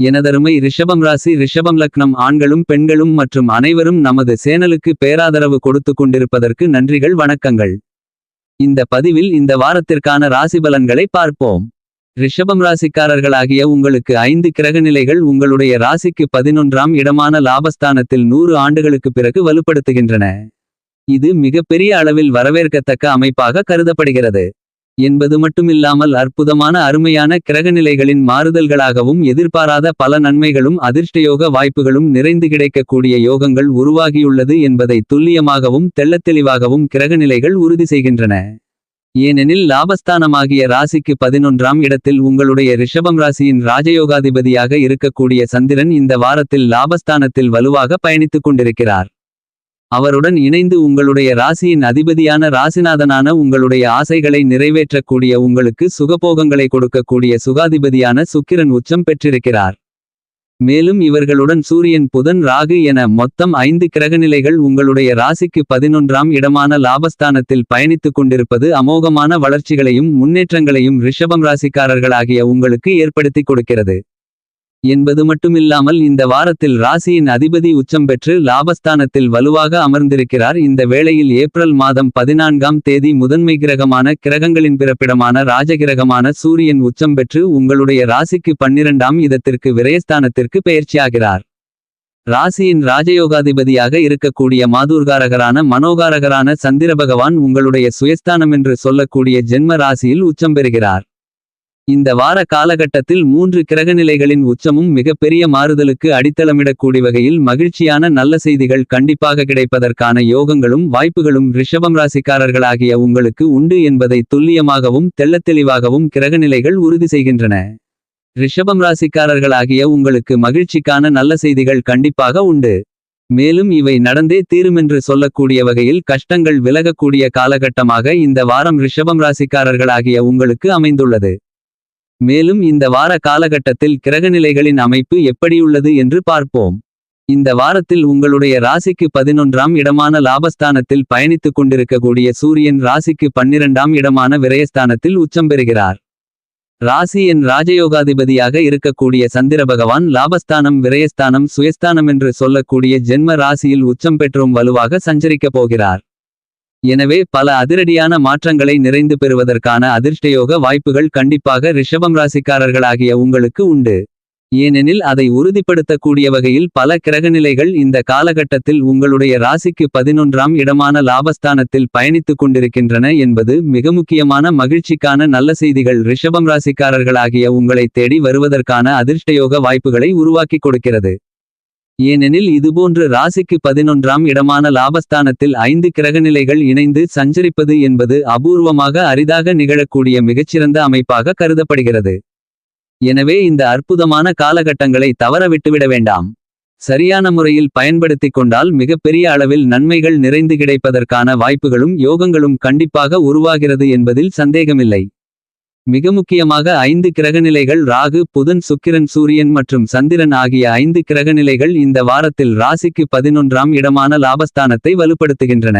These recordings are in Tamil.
எனதருமை ரிஷபம் ராசி ரிஷபம் லக்னம் ஆண்களும் பெண்களும் மற்றும் அனைவரும் நமது சேனலுக்கு பேராதரவு கொடுத்து கொண்டிருப்பதற்கு நன்றிகள் வணக்கங்கள். இந்த பதிவில் இந்த வாரத்திற்கான ராசி பலன்களை பார்ப்போம். ரிஷபம் ராசிக்காரர்களாகிய உங்களுக்கு ஐந்து கிரகநிலைகள் உங்களுடைய ராசிக்கு பதினொன்றாம் இடமான லாபஸ்தானத்தில் நூறு ஆண்டுகளுக்கு பிறகு வலுப்படுத்துகின்றன. இது மிகப்பெரிய அளவில் வரவேற்கத்தக்க அமைப்பாக கருதப்படுகிறது. என்பது மட்டுமில்லாமல் அற்புதமான அருமையான கிரகநிலைகளின் மாறுதல்களாகவும் எதிர்பாராத பல நன்மைகளும் அதிர்ஷ்டயோக வாய்ப்புகளும் நிறைந்து கிடைக்கக்கூடிய யோகங்கள் உருவாகியுள்ளது என்பதை துல்லியமாகவும் தெள்ளத்தெளிவாகவும் கிரகநிலைகள் உறுதி செய்கின்றன. ஏனெனில் லாபஸ்தானமாகிய ராசிக்கு பதினொன்றாம் இடத்தில் உங்களுடைய ரிஷபம் ராசியின் ராஜயோகாதிபதியாக இருக்கக்கூடிய சந்திரன் இந்த வாரத்தில் லாபஸ்தானத்தில் வலுவாக பயணித்துக் கொண்டிருக்கிறார். அவருடன் இணைந்து உங்களுடைய ராசியின் அதிபதியான ராசிநாதனான உங்களுடைய ஆசைகளை நிறைவேற்றக்கூடிய உங்களுக்கு சுகபோகங்களை கொடுக்கக்கூடிய சுகாதிபதியான சுக்கிரன் உச்சம் பெற்றிருக்கிறார். மேலும் இவர்களுடன் சூரியன் புதன் ராகு என மொத்தம் ஐந்து கிரகநிலைகள் உங்களுடைய ராசிக்கு பதினொன்றாம் இடமான லாபஸ்தானத்தில் பயணித்துக் கொண்டிருப்பது அமோகமான வளர்ச்சிகளையும் முன்னேற்றங்களையும் ரிஷபம் ராசிக்காரர்களாகிய உங்களுக்கு ஏற்படுத்திக் கொடுக்கிறது. என்பது மட்டுமில்லாமல் இந்த வாரத்தில் ராசியின் அதிபதி உச்சம் பெற்று லாபஸ்தானத்தில் வலுவாக அமர்ந்திருக்கிறார். இந்த வேளையில் ஏப்ரல் மாதம் பதினான்காம் தேதி முதன்மை கிரகமான கிரகங்களின் பிறப்பிடமான ராஜகிரகமான சூரியன் உச்சம் பெற்று உங்களுடைய ராசிக்கு பன்னிரண்டாம் இதத்திற்கு விரயஸ்தானத்திற்கு பெயர்ச்சியாகிறார். ராசியின் ராஜயோகாதிபதியாக இருக்கக்கூடிய மாதூர்காரகரான மனோகாரகரான சந்திர பகவான் உங்களுடைய சுயஸ்தானம் என்று சொல்லக்கூடிய ஜென்ம ராசியில் உச்சம் பெறுகிறார். இந்த வார காலகட்டத்தில் மூன்று கிரகநிலைகளின் உச்சமும் மிகப்பெரிய மாறுதலுக்கு அடித்தளமிடக்கூடிய வகையில் மகிழ்ச்சியான நல்ல செய்திகள் கண்டிப்பாக கிடைப்பதற்கான யோகங்களும் வாய்ப்புகளும் ரிஷபம் ராசிக்காரர்களாகிய உங்களுக்கு உண்டு என்பதை துல்லியமாகவும் தெள்ளத்தெளிவாகவும் கிரகநிலைகள் உறுதி செய்கின்றன. ரிஷபம் ராசிக்காரர்களாகிய உங்களுக்கு மகிழ்ச்சிக்கான நல்ல செய்திகள் கண்டிப்பாக உண்டு. மேலும் இவை நடந்தே தீருமென்று சொல்லக்கூடிய வகையில் கஷ்டங்கள் விலகக்கூடிய காலகட்டமாக இந்த வாரம் ரிஷபம் ராசிக்காரர்களாகிய உங்களுக்கு அமைந்துள்ளது. மேலும் இந்த வார காலகட்டத்தில் கிரகநிலைகளின் அமைப்பு எப்படியுள்ளது என்று பார்ப்போம். இந்த வாரத்தில் உங்களுடைய ராசிக்கு பதினொன்றாம் இடமான லாபஸ்தானத்தில் பயணித்துக் கொண்டிருக்கக்கூடிய சூரியன் ராசிக்கு பன்னிரண்டாம் இடமான விரயஸ்தானத்தில் உச்சம் பெறுகிறார். ராசி என் ராஜயோகாதிபதியாக இருக்கக்கூடிய சந்திர பகவான் லாபஸ்தானம் விரயஸ்தானம் சுயஸ்தானம் என்று சொல்லக்கூடிய ஜென்ம ராசியில் உச்சம் பெற்றும் வலுவாக சஞ்சரிக்கப் போகிறார். எனவே பல அதிரடியான மாற்றங்களை நிறைந்து பெறுவதற்கான அதிர்ஷ்டயோக வாய்ப்புகள் கண்டிப்பாக ரிஷபம் ராசிக்காரர்களாகிய உங்களுக்கு உண்டு. ஏனெனில் அதை உறுதிப்படுத்தக்கூடிய வகையில் பல கிரகநிலைகள் இந்த காலகட்டத்தில் உங்களுடைய ராசிக்கு பதினொன்றாம் இடமான லாபஸ்தானத்தில் பயணித்துக் கொண்டிருக்கின்றன என்பது மிக முக்கியமான மகிழ்ச்சிக்கான நல்ல செய்திகள் ரிஷபம் ராசிக்காரர்களாகிய உங்களை தேடி வருவதற்கான அதிர்ஷ்டயோக வாய்ப்புகளை உருவாக்கிக் கொடுக்கிறது. ஏனெனில் இதுபோன்று ராசிக்கு பதினொன்றாம் இடமான லாபஸ்தானத்தில் ஐந்து கிரகநிலைகள் இணைந்து சஞ்சரிப்பது என்பது அபூர்வமாக அரிதாக நிகழக்கூடிய மிகச்சிறந்த அமைப்பாக கருதப்படுகிறது. எனவே இந்த அற்புதமான காலகட்டங்களை தவற விட்டுவிட வேண்டாம். சரியான முறையில் பயன்படுத்திக் கொண்டால் மிகப்பெரிய அளவில் நன்மைகள் நிறைந்து கிடைப்பதற்கான வாய்ப்புகளும் யோகங்களும் கண்டிப்பாக உருவாகிறது என்பதில் சந்தேகமில்லை. மிக முக்கியமாக ஐந்து கிரகநிலைகள் ராகு புதன் சுக்கிரன் சூரியன் மற்றும் சந்திரன் ஆகிய ஐந்து கிரகநிலைகள் இந்த வாரத்தில் ராசிக்கு பதினொன்றாம் இடமான லாபஸ்தானத்தை வலுப்படுத்துகின்றன.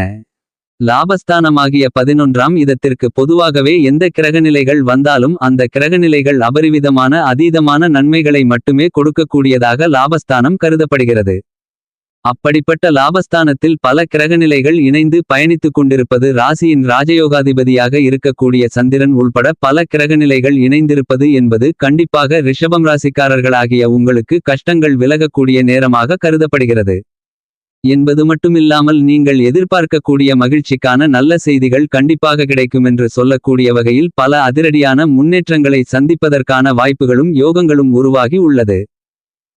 லாபஸ்தானமாகிய பதினொன்றாம் இதத்திற்கு பொதுவாகவே எந்த கிரகநிலைகள் வந்தாலும் அந்த கிரகநிலைகள் அபரிவிதமான அதீதமான நன்மைகளை மட்டுமே கொடுக்கக்கூடியதாக லாபஸ்தானம் கருதப்படுகிறது. அப்படிப்பட்ட லாபஸ்தானத்தில் பல கிரகநிலைகள் இணைந்து பயணித்துக் கொண்டிருப்பது ராசியின் ராஜயோகாதிபதியாக இருக்கக்கூடிய சந்திரன் உள்பட பல கிரகநிலைகள் இணைந்திருப்பது என்பது கண்டிப்பாக ரிஷபம் ராசிக்காரர்களாகிய உங்களுக்கு கஷ்டங்கள் விலகக்கூடிய நேரமாக கருதப்படுகிறது. என்பது மட்டுமில்லாமல் நீங்கள் எதிர்பார்க்கக்கூடிய மகிழ்ச்சிக்கான நல்ல செய்திகள் கண்டிப்பாக கிடைக்கும் என்று சொல்லக்கூடிய வகையில் பல அதிரடியான முன்னேற்றங்களை சந்திப்பதற்கான வாய்ப்புகளும் யோகங்களும் உருவாகி உள்ளது.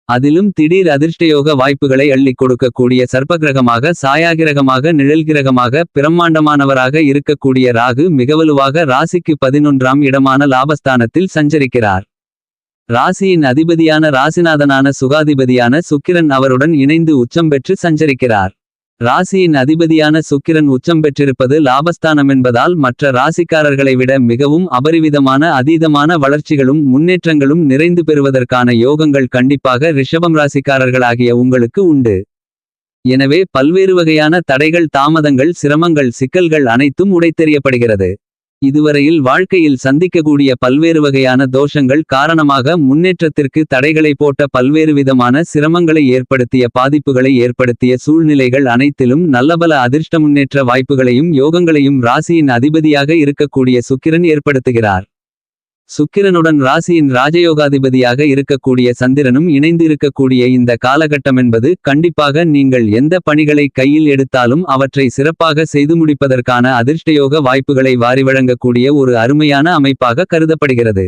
அதிலும் திடீர் அதிர்ஷ்டயோக வாய்ப்புகளை அள்ளிக் கொடுக்கக்கூடிய சர்ப்பகிரகமாக சாயாகிரகமாக நிழல்கிரகமாக பிரம்மாண்டமானவராக இருக்கக்கூடிய ராகு மிகவலுவாக ராசிக்கு பதினொன்றாம் இடமான லாபஸ்தானத்தில் சஞ்சரிக்கிறார். ராசியின் அதிபதியான ராசிநாதனான சுகாதிபதியான சுக்கிரன் அவருடன் இணைந்து உச்சம் பெற்று சஞ்சரிக்கிறார். ராசியின் அதிபதியான சுக்கிரன் உச்சம் பெற்றிருப்பது லாபஸ்தானம் என்பதால் மற்ற ராசிக்காரர்களை விட மிகவும் அபரிவிதமான அதீதமான வளர்ச்சிகளும் முன்னேற்றங்களும் நிறைந்து பெறுவதற்கான யோகங்கள் கண்டிப்பாக ரிஷபம் ராசிக்காரர்களாகிய உங்களுக்கு உண்டு. எனவே பல்வேறு வகையான தடைகள் தாமதங்கள் சிரமங்கள் சிக்கல்கள் அனைத்தும் உடைத்தெறியப்படுகிறது. இதுவரையில் வாழ்க்கையில் சந்திக்கக்கூடிய பல்வேறு வகையான தோஷங்கள் காரணமாக முன்னேற்றத்திற்கு தடைகளை போட்ட பல்வேறு விதமான சிரமங்களை ஏற்படுத்திய பாதிப்புகளை ஏற்படுத்திய சூழ்நிலைகள் அனைத்திலும் நல்லபல அதிர்ஷ்ட முன்னேற்ற வாய்ப்புகளையும் யோகங்களையும் ராசியின் அதிபதியாக இருக்கக்கூடிய சுக்கிரன் ஏற்படுத்துகிறார். சுக்கிரனுடன் ராசியின் ராஜயோகாதிபதியாக இருக்கக்கூடிய சந்திரனும் இணைந்து இருக்கக்கூடிய இந்த காலகட்டமென்பது கண்டிப்பாக நீங்கள் எந்த பணிகளை கையில் எடுத்தாலும் அவற்றை சிறப்பாக செய்து முடிப்பதற்கான அதிர்ஷ்டயோக வாய்ப்புகளை வாரி வழங்கக்கூடிய ஒரு அருமையான அமைப்பாக கருதப்படுகிறது.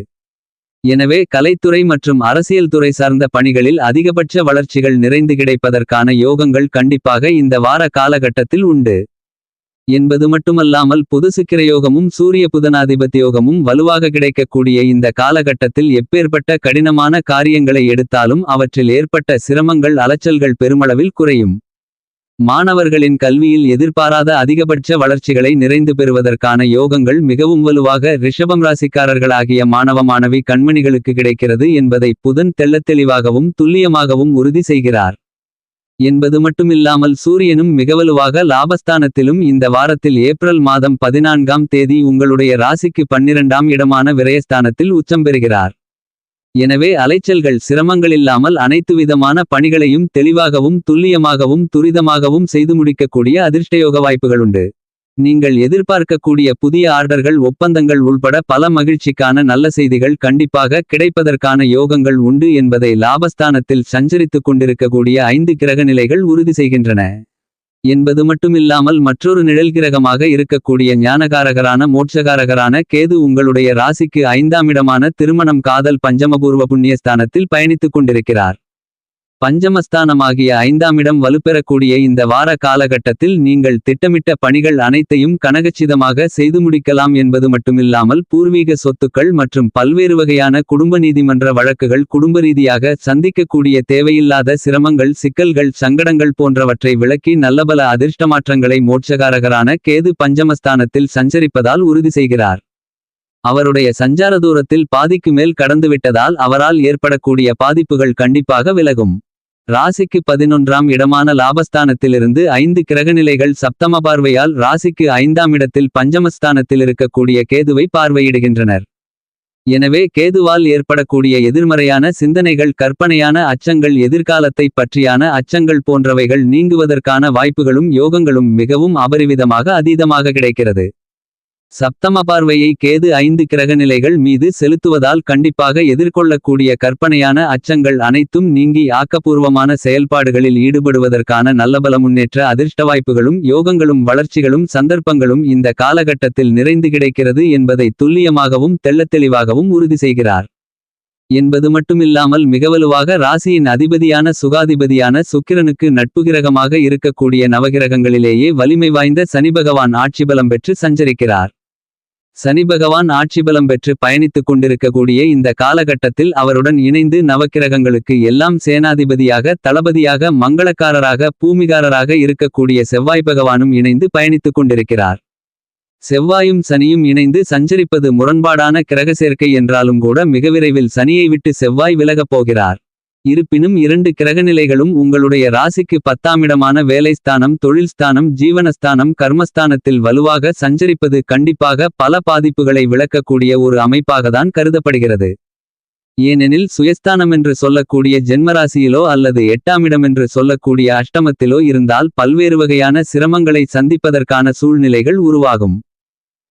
எனவே கலைத்துறை மற்றும் அரசியல் துறை சார்ந்த பணிகளில் அதிகபட்ச வளர்ச்சிகள் நிறைந்து கிடைப்பதற்கான யோகங்கள் கண்டிப்பாக இந்த வார காலகட்டத்தில் உண்டு. என்பது மட்டுமல்லாமல் புது சுக்கிரயோகமும் சூரிய புதனாதிபத்தியோகமும் வலுவாக கிடைக்கக்கூடிய இந்த காலகட்டத்தில் எப்பேற்பட்ட கடினமான காரியங்களை எடுத்தாலும் அவற்றில் ஏற்பட்ட சிரமங்கள் அலைச்சல்கள் பெருமளவில் குறையும். மாணவர்களின் கல்வியில் எதிர்பாராத அதிகபட்ச வளர்ச்சிகளை நிறைந்து பெறுவதற்கான யோகங்கள் மிகவும் வலுவாக ரிஷபம் ராசிக்காரர்களாகிய மாணவ மாணவி கண்மணிகளுக்கு கிடைக்கிறது என்பதை புதன் தெள்ளத்தெளிவாகவும் துல்லியமாகவும் உறுதி செய்கிறார். என்பது மட்டுமில்லாமல் சூரியனும் மிகவலுவாக லாபஸ்தானத்திலும் இந்த வாரத்தில் ஏப்ரல் மாதம் பதினான்காம் தேதி உங்களுடைய ராசிக்கு பன்னிரண்டாம் இடமான விரயஸ்தானத்தில் உச்சம் பெறுகிறார். எனவே அலைச்சல்கள் சிரமங்களில்லாமல் அனைத்து விதமான பணிகளையும் தெளிவாகவும் துல்லியமாகவும் துரிதமாகவும் செய்து முடிக்கக்கூடிய அதிர்ஷ்டயோக வாய்ப்புகளுண்டு நீங்கள் எதிர்பார்க்கக்கூடிய புதிய ஆர்டர்கள் ஒப்பந்தங்கள் உள்பட பல மகிழ்ச்சிக்கான நல்ல செய்திகள் கண்டிப்பாக கிடைப்பதற்கான யோகங்கள் உண்டு என்பதை லாபஸ்தானத்தில் சஞ்சரித்துக் கொண்டிருக்கக்கூடிய ஐந்து கிரகநிலைகள் உறுதி செய்கின்றன. என்பது மட்டுமில்லாமல் மற்றொரு நிழல் கிரகமாக இருக்கக்கூடிய ஞானகாரகரான மோட்சகாரகரான கேது உங்களுடைய ராசிக்கு ஐந்தாம் இடமான திருமணம் காதல் பஞ்சமபூர்வ புண்ணியஸ்தானத்தில் பயணித்துக் கொண்டிருக்கிறார். பஞ்சமஸ்தானமாகிய ஐந்தாம் இடம் வலுப்பெறக்கூடிய இந்த வார காலகட்டத்தில் நீங்கள் திட்டமிட்ட பணிகள் அனைத்தையும் கனகச்சிதமாக செய்து முடிக்கலாம் என்பது மட்டுமில்லாமல் பூர்வீக சொத்துக்கள் மற்றும் பல்வேறு வகையான குடும்ப நீதிமன்ற வழக்குகள் குடும்ப ரீதியாக சந்திக்கக்கூடிய தேவையில்லாத சிரமங்கள் சிக்கல்கள் சங்கடங்கள் போன்றவற்றை விளக்கி நல்லபல அதிர்ஷ்ட மாற்றங்களை மோட்சகாரகரான கேது பஞ்சமஸ்தானத்தில் சஞ்சரிப்பதால் உறுதி செய்கிறார். அவருடைய சஞ்சார தூரத்தில் பாதிக்கு மேல் கடந்துவிட்டதால் அவரால் ஏற்படக்கூடிய பாதிப்புகள் கண்டிப்பாக விலகும். ராசிக்கு பதினொன்றாம் இடமான லாபஸ்தானத்திலிருந்து ஐந்து கிரகநிலைகள் சப்தம பார்வையால் ராசிக்கு ஐந்தாம் இடத்தில் பஞ்சமஸ்தானத்தில் இருக்கக்கூடிய கேதுவை பார்வையிடுகின்றனர். எனவே கேதுவால் ஏற்படக்கூடிய எதிர்மறையான சிந்தனைகள் கற்பனையான அச்சங்கள் எதிர்காலத்தை பற்றியான அச்சங்கள் போன்றவைகள் நீங்குவதற்கான வாய்ப்புகளும் யோகங்களும் மிகவும் அபரிவிதமாக அதீதமாக கிடைக்கிறது. சப்தம பார்வையை கேது ஐந்து கிரகநிலைகள் மீது செலுத்துவதால் கண்டிப்பாக எதிர்கொள்ளக்கூடிய கற்பனையான அச்சங்கள் அனைத்தும் நீங்கி ஆக்கப்பூர்வமான செயல்பாடுகளில் ஈடுபடுவதற்கான நல்லபல முன்னேற்ற அதிர்ஷ்ட வாய்ப்புகளும் யோகங்களும் வளர்ச்சிகளும் சந்தர்ப்பங்களும் இந்த காலகட்டத்தில் நிறைந்து கிடைக்கிறது என்பதை துல்லியமாகவும் தெள்ளத்தெளிவாகவும் உறுதி செய்கிறார். என்பது மட்டுமில்லாமல் மிகவலுவாக ராசியின் அதிபதியான சுகாதிபதியான சுக்கிரனுக்கு நட்புகிரகமாக இருக்கக்கூடிய நவகிரகங்களிலேயே வலிமை வாய்ந்த சனிபகவான் ஆட்சிபலம் பெற்று சஞ்சரிக்கிறார். சனி பகவான் ஆட்சிபலம் பெற்று பயணித்துக் கொண்டிருக்கக்கூடிய இந்த காலகட்டத்தில் அவருடன் இணைந்து நவக்கிரகங்களுக்கு எல்லாம் சேனாதிபதியாக தளபதியாக மங்களக்காரராக பூமிகாரராக இருக்கக்கூடிய செவ்வாய் பகவானும் இணைந்து பயணித்துக் கொண்டிருக்கிறார். செவ்வாயும் சனியும் இணைந்து சஞ்சரிப்பது முரண்பாடான கிரக சேர்க்கை என்றாலும் கூட மிக விரைவில் சனியை விட்டு செவ்வாய் விலகப் போகிறார். இருப்பினும் இரண்டு கிரகநிலைகளும் உங்களுடைய ராசிக்கு பத்தாமிடமான வேலைஸ்தானம் தொழில்ஸ்தானம் ஜீவனஸ்தானம் கர்மஸ்தானத்தில் வலுவாக சஞ்சரிப்பது கண்டிப்பாக பல பாதிப்புகளை விளக்கக்கூடிய ஒரு அமைப்பாகத்தான் கருதப்படுகிறது. ஏனெனில் சுயஸ்தானம் என்று சொல்லக்கூடிய ஜென்மராசியிலோ அல்லது எட்டாமிடம் என்று சொல்லக்கூடிய அஷ்டமத்திலோ இருந்தால் பல்வேறு வகையான சிரமங்களை சந்திப்பதற்கான சூழ்நிலைகள் உருவாகும்.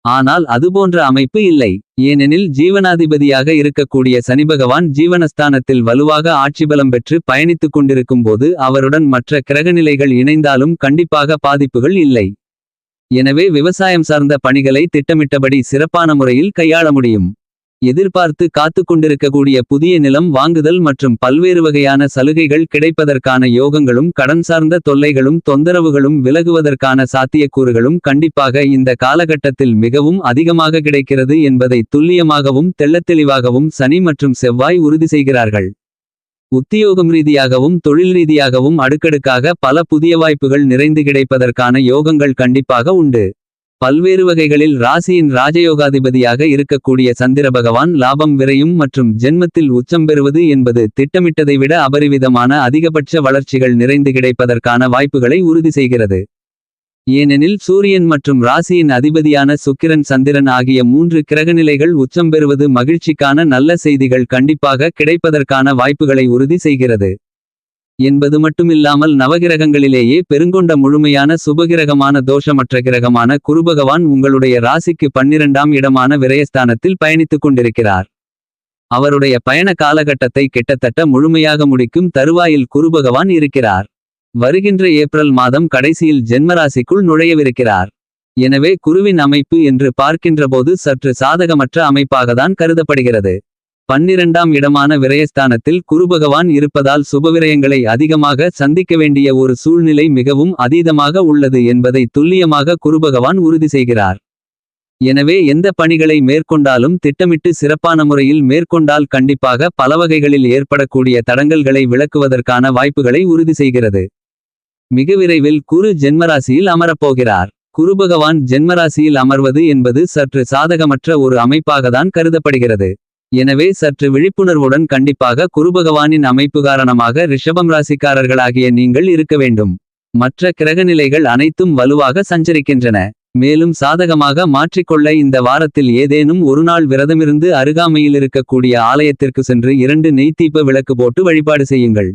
ஆனால் அதுபோன்ற அமைப்பு இல்லை. ஏனெனில் ஜீவனாதிபதியாக இருக்கக்கூடிய சனிபகவான் ஜீவனஸ்தானத்தில் வலுவாக ஆட்சிபலம் பெற்று பயணித்துக் கொண்டிருக்கும் போது அவருடன் மற்ற கிரகநிலைகள் இணைந்தாலும் கண்டிப்பாக பாதிப்புகள் இல்லை. எனவே விவசாயம் சார்ந்த பணிகளை திட்டமிட்டபடி சிறப்பான முறையில் கையாள முடியும். எதிர்பார்த்து காத்து கொண்டிருக்கக்கூடிய புதிய நிலம் வாங்குதல் மற்றும் பல்வேறு வகையான சலுகைகள் கிடைப்பதற்கான யோகங்களும் கடன் சார்ந்த தொல்லைகளும் தொந்தரவுகளும் விலகுவதற்கான சாத்தியக்கூறுகளும் கண்டிப்பாக இந்த காலகட்டத்தில் மிகவும் அதிகமாக கிடைக்கிறது என்பதை துல்லியமாகவும் தெள்ளத்தெளிவாகவும் சனி மற்றும் செவ்வாய் உறுதி செய்கிறார்கள். உத்தியோகம் ரீதியாகவும் தொழில் ரீதியாகவும் அடுக்கடுக்காக பல புதிய வாய்ப்புகள் நிறைந்து கிடைப்பதற்கான யோகங்கள் கண்டிப்பாக உண்டு. பல்வேறு வகைகளில் ராசியின் ராஜயோகாதிபதியாக இருக்கக்கூடிய சந்திர பகவான் லாபம் விரையும் மற்றும் ஜென்மத்தில் உச்சம் பெறுவது என்பது திட்டமிட்டதை விட அபரிவிதமான அதிகபட்ச வளர்ச்சிகள் நிறைந்து கிடைப்பதற்கான வாய்ப்புகளை உறுதி செய்கிறது. ஏனெனில் சூரியன் மற்றும் ராசியின் அதிபதியான சுக்கிரன் சந்திரன் ஆகிய மூன்று கிரகநிலைகள் உச்சம் பெறுவது மகிழ்ச்சிக்கான நல்ல செய்திகள் கண்டிப்பாக கிடைப்பதற்கான வாய்ப்புகளை உறுதி செய்கிறது. என்பது மட்டுமில்லாமல் நவகிரகங்களிலேயே பெருங்கொண்ட முழுமையான சுபகிரகமான தோஷமற்ற கிரகமான குருபகவான் உங்களுடைய ராசிக்கு பன்னிரண்டாம் இடமான விரயஸ்தானத்தில் பயணித்துக் கொண்டிருக்கிறார். அவருடைய பயண காலகட்டத்தை கிட்டத்தட்ட முழுமையாக முடிக்கும் தருவாயில் குருபகவான் இருக்கிறார். வருகின்ற ஏப்ரல் மாதம் கடைசியில் ஜென்மராசிக்குள் நுழையவிருக்கிறார். எனவே குருவின் அமைப்பு என்று பார்க்கின்றபோது சற்று சாதகமற்ற அமைப்பாகத்தான் கருதப்படுகிறது. பன்னிரண்டாம் இடமான விரயஸ்தானத்தில் குருபகவான் இருப்பதால் சுபவிரயங்களை அதிகமாக சந்திக்க வேண்டிய ஒரு சூழ்நிலை மிகவும் அதீதமாக உள்ளது என்பதை துல்லியமாக குருபகவான் உறுதி செய்கிறார். எனவே எந்த பணிகளை மேற்கொண்டாலும் திட்டமிட்டு சிறப்பான முறையில் மேற்கொண்டால் கண்டிப்பாக பலவகைகளில் ஏற்படக்கூடிய தடங்கல்களை விளக்குவதற்கான வாய்ப்புகளை உறுதி செய்கிறது. மிக விரைவில் குரு ஜென்மராசியில் அமரப்போகிறார். குருபகவான் ஜென்மராசியில் அமர்வது என்பது சற்று சாதகமற்ற ஒரு அமைப்பாகத்தான் கருதப்படுகிறது. எனவே சற்று விழிப்புணர்வுடன் கண்டிப்பாக குருபகவானின் அமைப்பு காரணமாக ரிஷபம் ராசிக்காரர்களாகிய நீங்கள் இருக்க வேண்டும். மற்ற கிரகநிலைகள் அனைத்தும் வலுவாக சஞ்சரிக்கின்றன. மேலும் சாதகமாக மாற்றிக்கொள்ள இந்த வாரத்தில் ஏதேனும் ஒரு நாள் விரதமிருந்து அருகாமையில் இருக்கக்கூடிய ஆலயத்திற்கு சென்று இரண்டு நெய்த்தீப்ப விளக்கு போட்டு வழிபாடு செய்யுங்கள்.